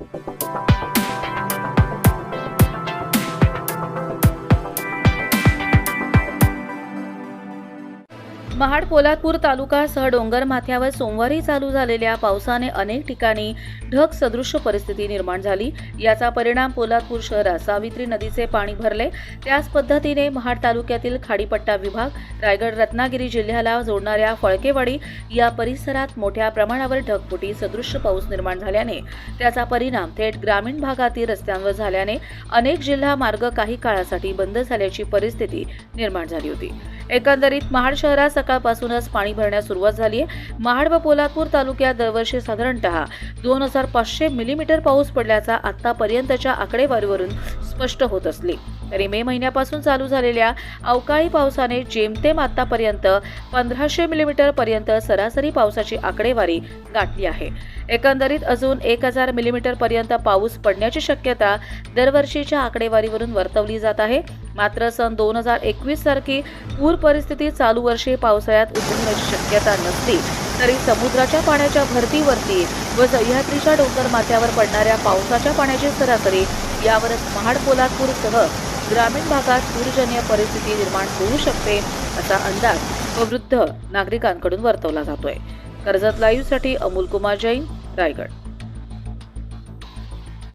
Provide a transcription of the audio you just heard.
Thank you. Mahad Poladpur तालुकासह डोंगर माथ्यावर सोमवारी चालू झालेल्या पावसाने अनेक ठिकाणी ढग सदृश्य परिस्थिती निर्माण झाली. याचा परिणाम पोलादपूर शहरात सावित्री नदीचे पाणी भरले. त्याच पद्धतीने महाड तालुक्यातील खाडीपट्टा विभाग रायगड रत्नागिरी जिल्ह्याला जोडणाऱ्या फळकेवाडी या परिसरात मोठ्या प्रमाणावर ढगफुटी सदृश्य पाऊस निर्माण झाल्याने त्याचा परिणाम थेट ग्रामीण भागातील रस्त्यांवर झाल्याने अनेक जिल्हा मार्ग काही काळासाठी बंद झाल्याची परिस्थिती निर्माण झाली होती. एकंदरीत महाड शहरात सकाळपासूनच पाणी भरण्यास सुरुवात झाली आहे. महाड व पोलादपूर तालुक्यात दरवर्षी साधारणतः दोन हजार पाचशे मिलीमीटर पाऊस पडल्याचा आतापर्यंतच्या आकडेवारीवरून स्पष्ट होत असली. तरी मे महिन्यापासून चालू झालेल्या अवकाळी पावसाने जेमतेम आतापर्यंत पंधराशे मिलीमीटर पर्यंत सरासरी पावसाची आकडेवारी गाठली आहे. एकंदरीत अजून एक हजार मिलीमीटर पर्यंत पाऊस पडण्याची शक्यता दरवर्षीच्या आकडेवारीवरून वर्तवली जात आहे. मात्र सन दोन हजार एकवीस सारखी पूर परिस्थिती चालू वर्षी पावसाळ्यात उद्भवण्याची शक्यता नसली तरी समुद्राच्या पाण्याच्या भरतीवरती व सह्याद्रीच्या डोंगर माथ्यावर पडणाऱ्या पावसाच्या पाण्याची सरासरी यावरच महाड पोलादपूरसह ग्रामीण भागात पूरजन्य परिस्थिती निर्माण होऊ शकते असा अंदाज व वृद्ध नागरिकांकडून वर्तवला जातोय. कर्जत लाईव्हसाठी अमोल कुमार जैन रायगड.